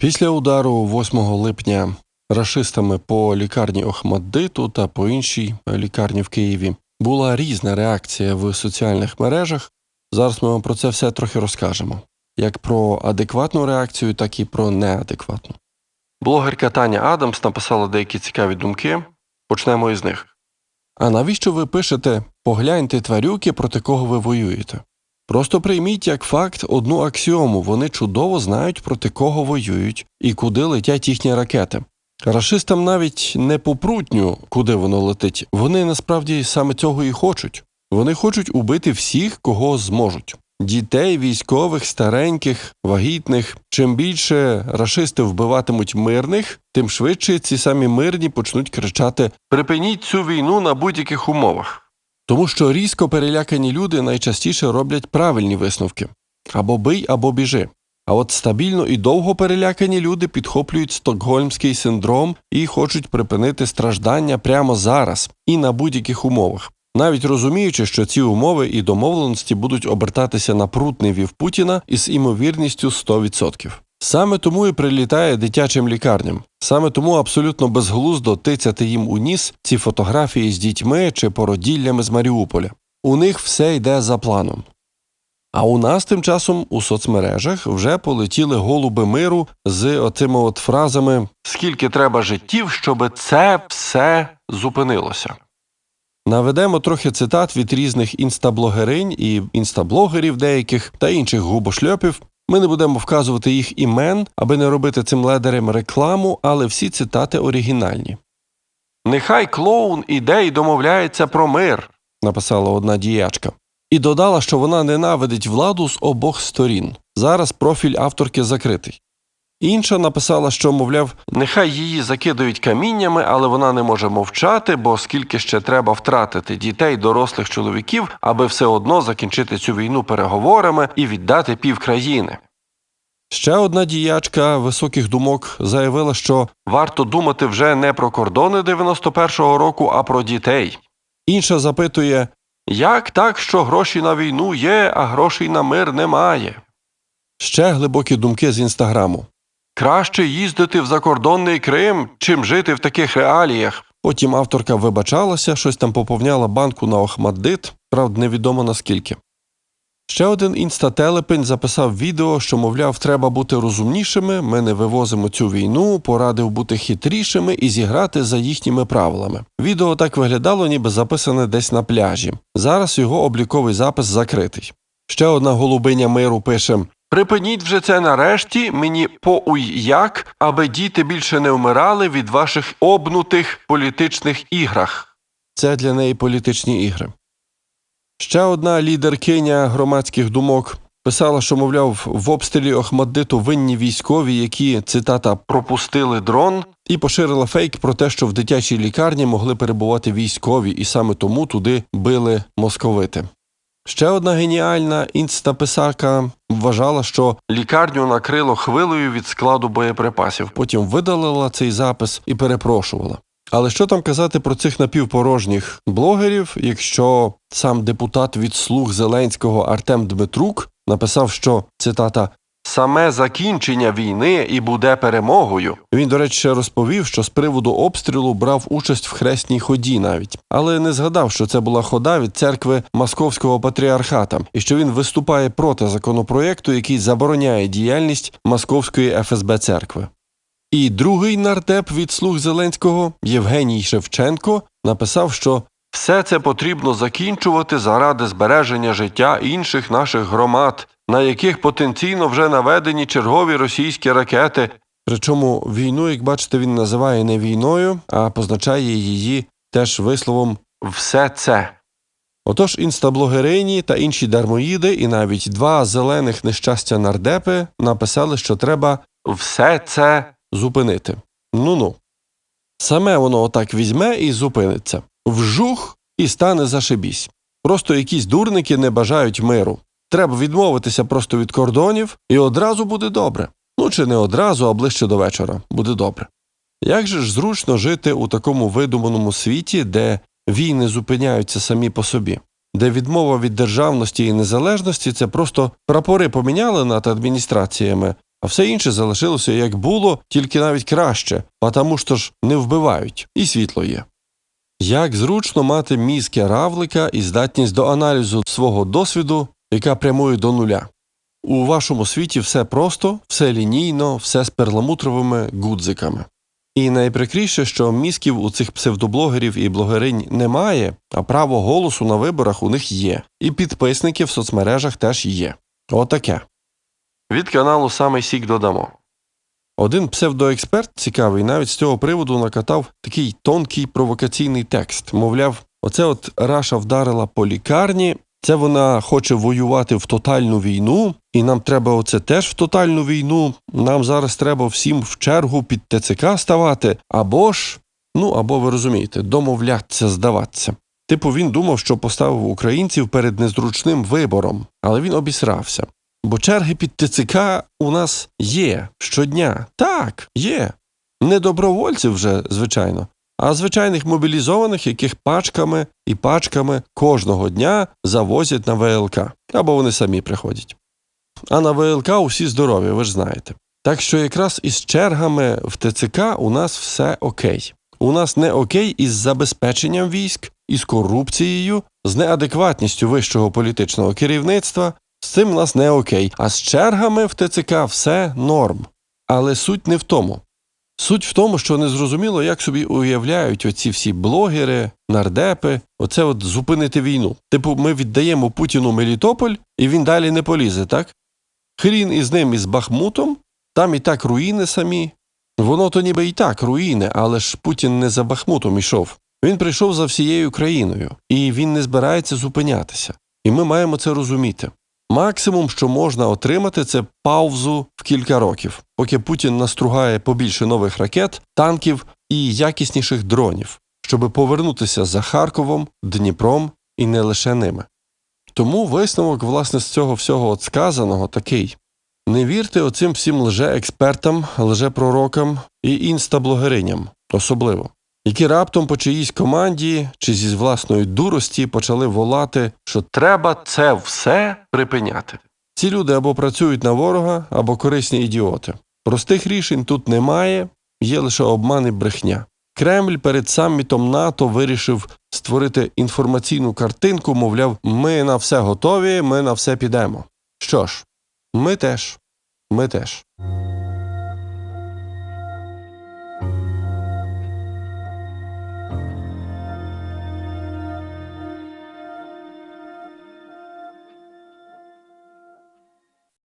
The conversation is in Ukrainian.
Після удару 8 липня рашистами по лікарні Охмаддиту та по іншій лікарні в Києві була різна реакція в соціальних мережах. Зараз ми вам про це все трохи розкажемо. Як про адекватну реакцію, так і про неадекватну. Блогерка Таня Адамс написала деякі цікаві думки. Почнемо із них. А навіщо ви пишете погляньте тварюки, проти кого ви воюєте? Просто прийміть як факт одну аксіому вони чудово знають, проти кого воюють і куди летять їхні ракети. Рашистам навіть не попрутню, куди воно летить. Вони насправді саме цього і хочуть. Вони хочуть убити всіх, кого зможуть. Дітей, військових, стареньких, вагітних. Чим більше рашисти вбиватимуть мирних, тим швидше ці самі мирні почнуть кричати Припиніть цю війну на будь-яких умовах. Тому що різко перелякані люди найчастіше роблять правильні висновки або бий, або біжи. А от стабільно і довго перелякані люди підхоплюють стокгольмський синдром і хочуть припинити страждання прямо зараз і на будь-яких умовах, навіть розуміючи, що ці умови і домовленості будуть обертатися на прутневів Путіна із імовірністю 100%. Саме тому і прилітає дитячим лікарням. Саме тому абсолютно безглуздо тицяти їм у ніс ці фотографії з дітьми чи породіллями з Маріуполя. У них все йде за планом. А у нас тим часом у соцмережах вже полетіли голуби миру з оцими от фразами Скільки треба життів, щоб це все зупинилося. Наведемо трохи цитат від різних інстаблогеринь і інстаблогерів деяких та інших губошльопів. Ми не будемо вказувати їх імен, аби не робити цим ледерем рекламу, але всі цитати оригінальні. Нехай клоун іде і домовляється про мир, написала одна діячка. І додала, що вона ненавидить владу з обох сторін. Зараз профіль авторки закритий. Інша написала, що, мовляв, нехай її закидають каміннями, але вона не може мовчати, бо скільки ще треба втратити дітей, дорослих чоловіків, аби все одно закінчити цю війну переговорами і віддати півкраїни. Ще одна діячка високих думок заявила, що варто думати вже не про кордони 91-го року, а про дітей. Інша запитує, як так, що гроші на війну є, а грошей на мир немає? Ще глибокі думки з інстаграму. Краще їздити в закордонний Крим, чим жити в таких реаліях. Потім авторка вибачалася, щось там поповняла банку на Охмаддит, правда, невідомо наскільки. Ще один інстателепень записав відео, що, мовляв, треба бути розумнішими, ми не вивозимо цю війну, порадив бути хитрішими і зіграти за їхніми правилами. Відео так виглядало, ніби записане десь на пляжі. Зараз його обліковий запис закритий. Ще одна голубиня миру пише Припиніть вже це нарешті, мені поуй як, аби діти більше не вмирали від ваших обнутих політичних іграх. Це для неї політичні ігри. Ще одна лідеркиня громадських думок писала, що, мовляв, в обстрілі Охмаддиту винні військові, які цитата пропустили дрон, і поширила фейк про те, що в дитячій лікарні могли перебувати військові, і саме тому туди били московити. Ще одна геніальна інстаписарка вважала, що лікарню накрило хвилею від складу боєприпасів. Потім видалила цей запис і перепрошувала. Але що там казати про цих напівпорожніх блогерів, якщо сам депутат від слуг Зеленського Артем Дмитрук написав, що цитата Саме закінчення війни і буде перемогою. Він, до речі, розповів, що з приводу обстрілу брав участь в хресній ході навіть, але не згадав, що це була хода від церкви Московського патріархата, і що він виступає проти законопроєкту, який забороняє діяльність Московської ФСБ церкви. І другий нардеп від слуг Зеленського Євгеній Шевченко написав, що все це потрібно закінчувати заради збереження життя інших наших громад, на яких потенційно вже наведені чергові російські ракети. Причому війну, як бачите, він називає не війною, а позначає її теж висловом все це. Отож, інстаблогерині та інші дармоїди, і навіть два зелених нещастя нардепи написали, що треба все це зупинити. Ну ну. Саме воно отак візьме і зупиниться. Вжух і стане зашибісь. Просто якісь дурники не бажають миру. Треба відмовитися просто від кордонів, і одразу буде добре. Ну чи не одразу, а ближче до вечора буде добре. Як же ж зручно жити у такому видуманому світі, де війни зупиняються самі по собі, де відмова від державності і незалежності це просто прапори поміняли над адміністраціями, а все інше залишилося як було, тільки навіть краще, а тому що ж не вбивають, і світло є. Як зручно мати мізки равлика і здатність до аналізу свого досвіду, яка прямує до нуля. У вашому світі все просто, все лінійно, все з перламутровими гудзиками. І найприкріше, що мізків у цих псевдоблогерів і блогеринь немає, а право голосу на виборах у них є, і підписники в соцмережах теж є. Отаке. Від каналу Самий Сік додамо. Один псевдоексперт цікавий навіть з цього приводу накатав такий тонкий провокаційний текст. Мовляв, оце от Раша вдарила по лікарні, це вона хоче воювати в тотальну війну, і нам треба оце теж в тотальну війну. Нам зараз треба всім в чергу під ТЦК ставати, або ж, ну або ви розумієте, домовлятися, здаватися. Типу, він думав, що поставив українців перед незручним вибором, але він обісрався. Бо черги під ТЦК у нас є щодня. Так, є. Не добровольців вже, звичайно, а звичайних мобілізованих, яких пачками і пачками кожного дня завозять на ВЛК, або вони самі приходять. А на ВЛК усі здорові, ви ж знаєте. Так що якраз із чергами в ТЦК у нас все окей. У нас не окей із забезпеченням військ, із корупцією, з неадекватністю вищого політичного керівництва. З цим у нас не окей. А з чергами в ТЦК все норм. Але суть не в тому. Суть в тому, що незрозуміло, як собі уявляють оці всі блогери, нардепи, оце от зупинити війну. Типу, ми віддаємо Путіну Мелітополь, і він далі не полізе, так? Хрін із ним із Бахмутом, там і так руїни самі. Воно то ніби і так руїни, але ж Путін не за Бахмутом ішов. Він прийшов за всією країною, і він не збирається зупинятися. І ми маємо це розуміти. Максимум, що можна отримати, це паузу в кілька років, поки Путін настругає побільше нових ракет, танків і якісніших дронів, щоб повернутися за Харковом, Дніпром і не лише ними. Тому висновок, власне, з цього всього от сказаного такий: не вірте оцим всім лже-експертам, лже-пророкам і інстаблогериням, особливо, які раптом по чиїсь команді чи зі власної дурості почали волати, що треба це все припиняти. Ці люди або працюють на ворога, або корисні ідіоти. Простих рішень тут немає, є лише обман і брехня. Кремль перед самітом НАТО вирішив створити інформаційну картинку, мовляв, ми на все готові, ми на все підемо. Що ж, ми теж, ми теж.